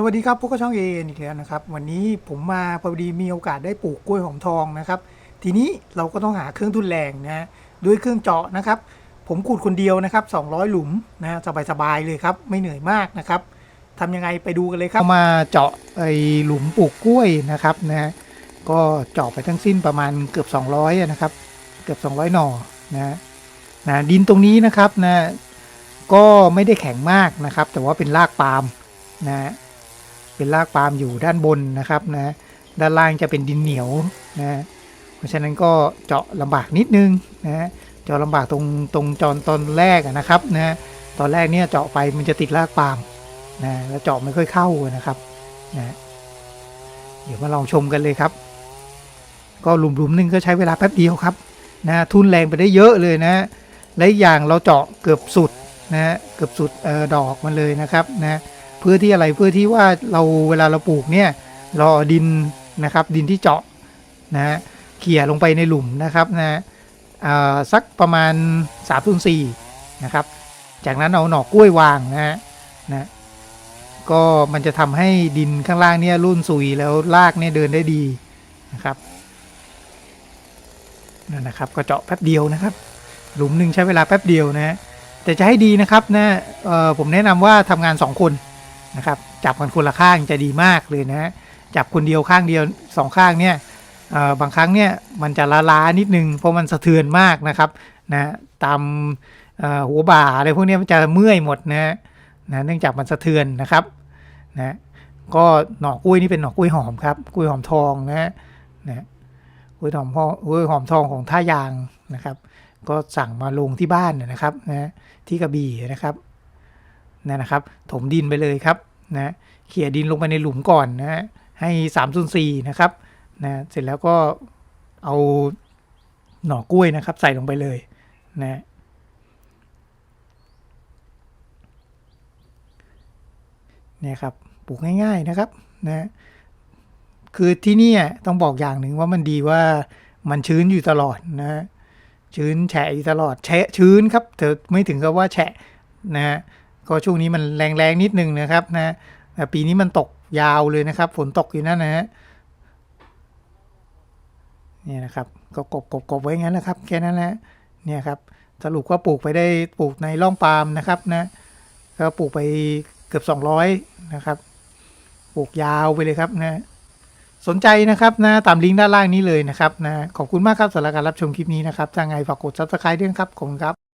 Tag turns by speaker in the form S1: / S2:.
S1: สวัสดีครับพวกบช่องเอ็นอีกแล้วนะครับ วันนี้ผมมาพอดีมีโอกาสได้ปลูกกล้วยหอมทองนะครับ ทีนี้เราก็ต้องหาเครื่องทุนแรงนะด้วยเครื่องเจาะนะครับ ผมขุดคนเดียวนะครับ 200 หลุมนะสบายๆเลยครับ ไม่เหนื่อยมากนะครับทำยังไงไปดูกันเลยครับมาเจาะไอหลุมปลูกกล้วยนะครับนะก็เจาะไปทั้งสิ้นประมาณเกือบ 200อะนะครับ เกือบ 200 หน่อนะนะดินตรงนี้นะครับนะก็ไม่ได้แข็งมากนะครับ แต่ว่าเป็นรากปาล์มนะ เป็นรากปาล์มอยู่ด้านบนนะครับนะด้านล่างจะเป็นดินเหนียวนะเพราะฉะนั้นก็เจาะลำบากนิดนึงนะเจาะลำบากตรงตรงจอนตอนแรกนะครับนะตอนแรกเนี่ยเจาะไปมันจะติดรากปาล์มนะแล้วเจาะไม่ค่อยเข้านะครับนะเดี๋ยวมาลองชมกันเลยครับ ก็หลุมๆนึงก็ใช้เวลาแป๊บเดียวครับนะทุนแรงไปได้เยอะเลยนะและอย่างเราเจาะเกือบสุดนะเกือบสุดเออดอกมันเลยนะครับนะ เพื่อที่อะไรเพื่อที่ว่าเราเวลาเราปลูกเนี่ยเราเอดินนะครับ ดินที่เจาะนะฮะเขี่ยลงไปในหลุมนะครับนะอ่าสักประมาณ3ามส่วนสี่นะครับ จากนั้นเอาหน่อกล้วย วางนะฮะนะก็มันจะทำให้ดินข้างล่างเนี่ยรุ่นซุยแล้วรากเนี่ยเดินได้ดีนะครับนั่นนะครับ ก็เจาะแป๊บเดียวนะครับ หลุมหนึ่งใช้เวลาแป๊บเดียวนะฮะแต่จะให้ดีนะครับนะเออผมแนะนำว่าทำงาน 2 คน นะครับจับกันคนละข้างจะดีมากเลยนะฮะจับคนเดียวข้างเดียวสองข้างเนี่ยบางครั้งเนี่ยมันจะล้าล้านิดนึงเพราะมันสะเทือนมากนะครับนะตามหัวบ่าอะไรพวกนี้มันจะเมื่อยหมดนะนะเนื่องจากมันสะเทือนนะครับนะก็หน่อกล้วยนี่เป็นหน่อกล้วยหอมครับกล้วยหอมทองนะนะกล้วยหอมทองกล้วยหอมทองของท่ายางนะครับ ก็สั่งมาลงที่บ้านนะครับนะที่กระบี่นะครับนั่นนะครับ ถมดินไปเลยครับ นะเขี่ยดินลงไปในหลุมก่อนนะฮะให้3ามส่วนสี่นะครับนะเสร็จแล้วก็เอาหน่อกล้วยนะครับ ใส่ลงไปเลยนะเนี่ยครับปลูกง่ายๆนะครับนะคือที่นี่ต้องบอกอย่างหนึ่งว่ามันดีว่ามันชื้นอยู่ตลอดนะชื้นแฉะอยู่ตลอดแฉะชื้นครับเธอไม่ถึงกับว่าแฉะนะฮะ ก็ช่วงนี้มันแรงๆนิดนึงนะครับนะแต่ปีนี้มันตกยาวเลยนะครับ ฝนตกอยู่นั่นนะฮะนี่นะครับก็กบกบกบไว้งั้นนะครับแค่นั้นแหละเนี่ยครับสรุปว่าปลูกไปได้ปลูกในร่องปาล์มนะครับนะก็ปลูกไปเกือบ 200 นะครับ ปลูกยาวไปเลยครับนะสนใจนะครับนะตามลิงก์ด้านล่างนี้เลยนะครับนะขอบคุณมากครับสำหรับการรับชมคลิปนี้นะครับถ้าไงฝากกด subscribe ด้วยครับขอบคุณครับ